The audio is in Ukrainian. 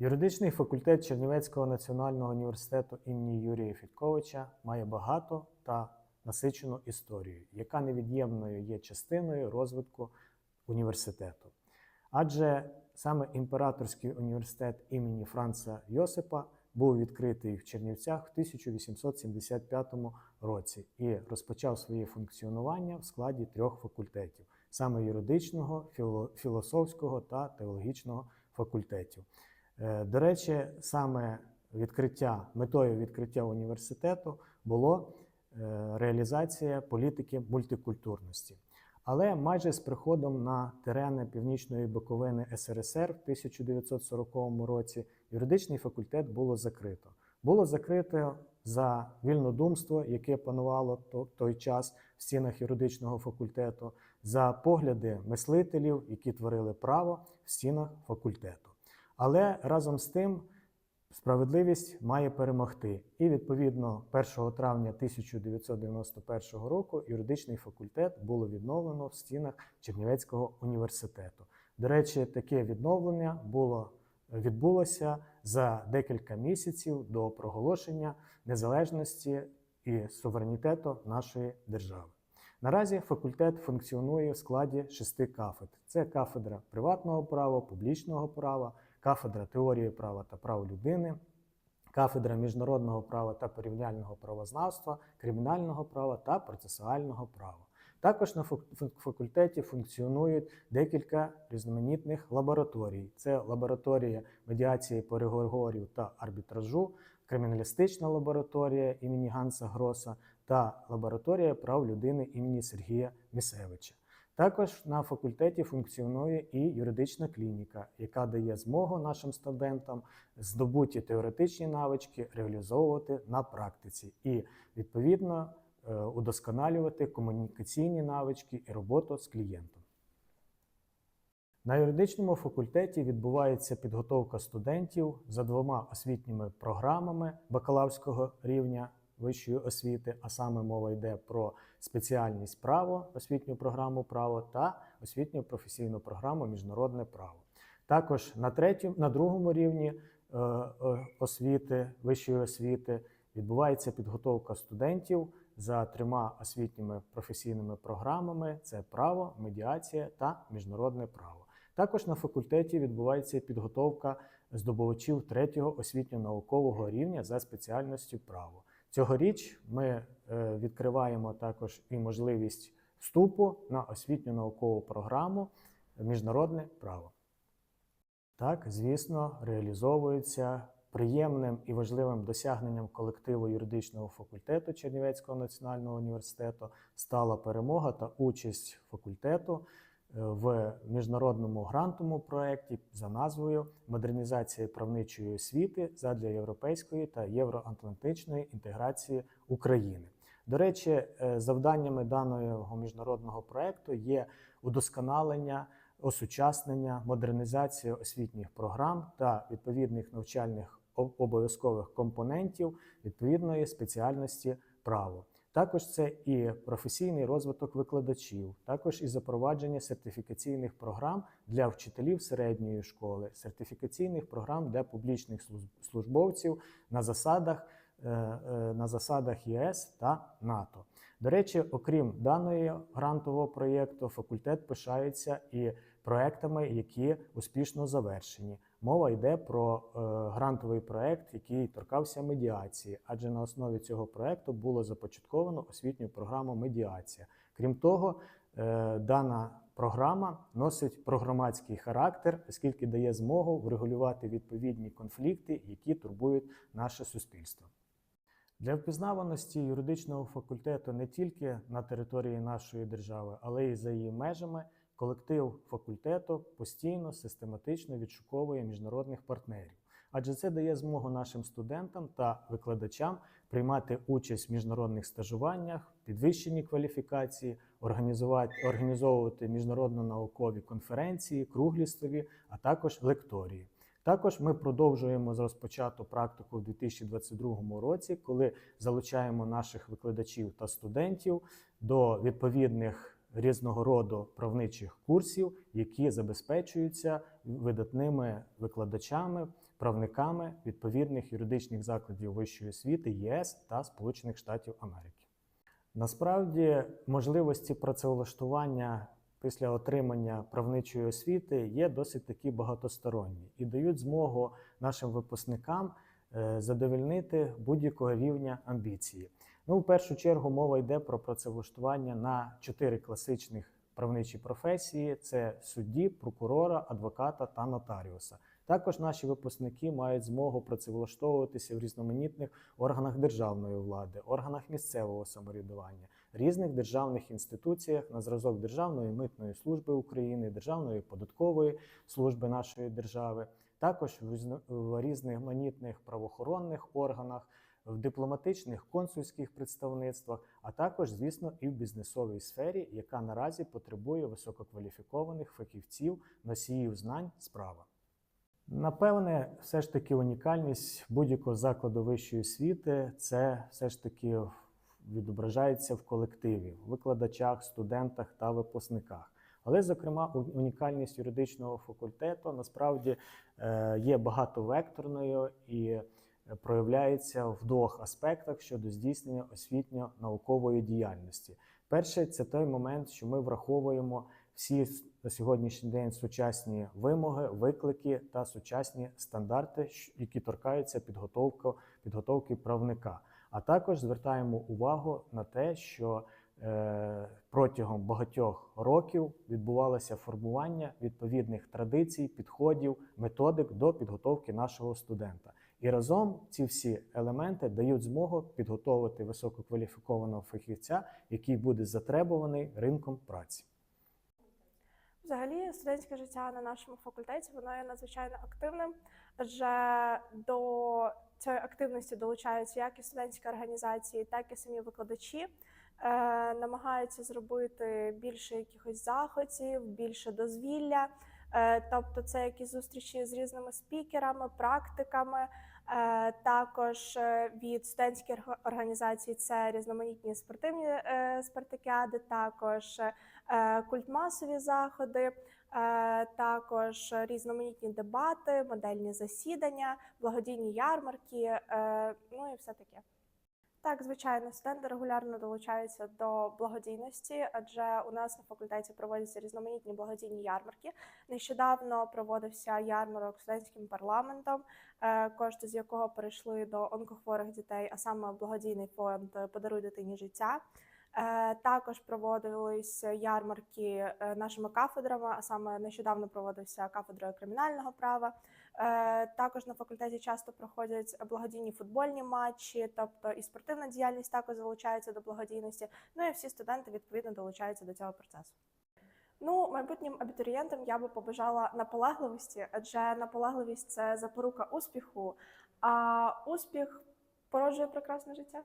Юридичний факультет Чернівецького національного університету імені Юрія Фідьковича має багату та насичену історію, яка невід'ємною є частиною розвитку університету. Адже саме імператорський університет імені Франца Йосипа був відкритий в Чернівцях в 1875 році і розпочав своє функціонування в складі трьох факультетів: саме юридичного, філософського та теологічного факультетів. Е, До речі, саме відкриття, метою відкриття університету було е, реалізація політики мультикультурності. Але майже з приходом на терени Північної Буковини СРСР в 1940 році юридичний факультет було закрито. Було закрито за вільнодумство, яке панувало в той час в стінах юридичного факультету, за погляди мислителів, які творили право в стінах факультету. Але разом з тим справедливість має перемогти. І відповідно 1 травня 1991 року юридичний факультет було відновлено в стінах Чернівецького університету. До речі, таке відновлення було відбулося за декілька місяців до проголошення незалежності і суверенітету нашої держави. Наразі факультет функціонує в складі шести кафедр: це кафедра приватного права, публічного права, кафедра теорії права та прав людини, кафедра міжнародного права та порівняльного правознавства, кримінального права та процесуального права. Також на фак- фак- факультеті функціонують декілька різноманітних лабораторій: це лабораторія медіації переговорів та арбітражу, криміналістична лабораторія імені Ганса Гроса та лабораторія прав людини імені Сергія Місевича. Також на факультеті функціонує і юридична клініка, яка дає змогу нашим студентам здобуті теоретичні навички реалізовувати на практиці і відповідно е, удосконалювати комунікаційні навички і роботу з клієнтом. На юридичному факультеті відбувається підготовка студентів за двома освітніми програмами бакалаврського рівня вищої освіти, а саме мова йде про спеціальність право, освітню програму право та освітню професійну програму міжнародне право. Також на третьому, на другому рівні е, е, освіти, вищої освіти відбувається підготовка студентів за трьома освітніми професійними програмами: це право, медіація та міжнародне право. Також на факультеті відбувається підготовка здобувачів третього освітньо-наукового рівня за спеціальністю право. Цьогоріч ми е, відкриваємо також і можливість вступу на освітньо-наукову програму Міжнародне право. Так, звісно, реалізовується приємним і важливим досягненням колективу юридичного факультету Чернівецького національного університету стала перемога та участь факультету в міжнародному грантовому проєкті за назвою Модернізація правничої освіти задля європейської та євроатлантичної інтеграції України. До речі, е, завданнями даного міжнародного проєкту є удосконалення, осучаснення, модернізація освітніх програм та відповідних навчальних обов'язкових компонентів відповідної спеціальності право. Також це і професійний розвиток викладачів, також і запровадження сертифікаційних програм для вчителів середньої школи, сертифікаційних програм для публічних служ- службовців на засадах, е, е, на засадах ЄС та НАТО. До речі, окрім даного грантового проєкту, факультет пишається і проектами, які успішно завершені. Мова йде про е, грантовий проект, який торкався медіації, адже на основі цього проекту було започатковано освітню програму медіація. Крім того, е, дана програма носить прогромадський характер, оскільки дає змогу врегулювати відповідні конфлікти, які турбують наше суспільство. Для впізнаваності юридичного факультету не тільки на території нашої держави, але й за її межами, колектив факультету постійно систематично відшуковує міжнародних партнерів. Адже це дає змогу нашим студентам та викладачам приймати участь в міжнародних стажуваннях, підвищенні кваліфікації, організувати, організовувати міжнародно-наукові конференції, круглі столі, а також лекторії. Також ми продовжуємо розпочату практику в 2022 році, коли залучаємо наших викладачів та студентів до відповідних різного роду правничих курсів, які забезпечуються видатними викладачами правниками відповідних юридичних закладів вищої освіти ЄС та Сполучених Штатів Америки. Насправді, можливості працевлаштування після отримання правничої освіти є досить такі багатосторонні і дають змогу нашим випускникам е, задовольнити будь-якого рівня амбіції. Ну, в першу чергу, мова йде про працевлаштування на чотири класичних правничі професії: це судді, прокурора, адвоката та нотаріуса. Також наші випускники мають змогу працевлаштовуватися в різноманітних органах державної влади, органах місцевого самоврядування, різних державних інституціях на зразок Державної митної служби України, Державної податкової служби нашої держави, також в різноманітних правоохоронних органах, в дипломатичних консульських представництвах, а також, звісно, і в бізнесовій сфері, яка наразі потребує висококваліфікованих фахівців, носіїв знань справа. Напевне, все ж таки унікальність будь-якого закладу вищої освіти це все ж таки відображається в колективі, викладачах, студентах та випускниках. Але, зокрема, унікальність юридичного факультету насправді е, є багатовекторною і проявляється в двох аспектах щодо здійснення освітньо-наукової діяльності. Перший це той момент, що ми враховуємо всі на сьогоднішній день сучасні вимоги, виклики та сучасні стандарти, які торкаються підготовки, підготовки правника. А також звертаємо увагу на те, що е, протягом багатьох років відбувалося формування відповідних традицій, підходів, методик до підготовки нашого студента. І разом ці всі елементи дають змогу підготовити висококваліфікованого фахівця, який буде затребуваний ринком праці. Взагалі, студентське життя на нашому факультеті воно є надзвичайно активним, адже до цієї активності долучаються як і студентські організації, так і самі викладачі. Е, намагаються зробити більше якихось заходів, більше дозвілля. Е, тобто, це якісь зустрічі з різними спікерами, практиками. Е, також е, від студентських організацій це різноманітні спортивні е, спартакіади, також культмасові заходи, також різноманітні дебати, модельні засідання, благодійні ярмарки, ну і все таке. Так, звичайно, студенти регулярно долучаються до благодійності, адже у нас на факультеті проводяться різноманітні благодійні ярмарки. Нещодавно проводився ярмарок студентським парламентом, е, кошти з якого перейшли до онкохворих дітей, а саме благодійний фонд Подаруй дитині життя. Е, Також проводились ярмарки е, нашими кафедрами, а саме нещодавно проводився кафедрою кримінального права. Е, Також на факультеті часто проходять благодійні футбольні матчі, тобто і спортивна діяльність також залучається до благодійності. Ну і всі студенти відповідно долучаються до цього процесу. Ну, майбутнім абітурієнтам я би побажала наполегливості, адже наполегливість це запорука успіху, а успіх породжує прекрасне життя.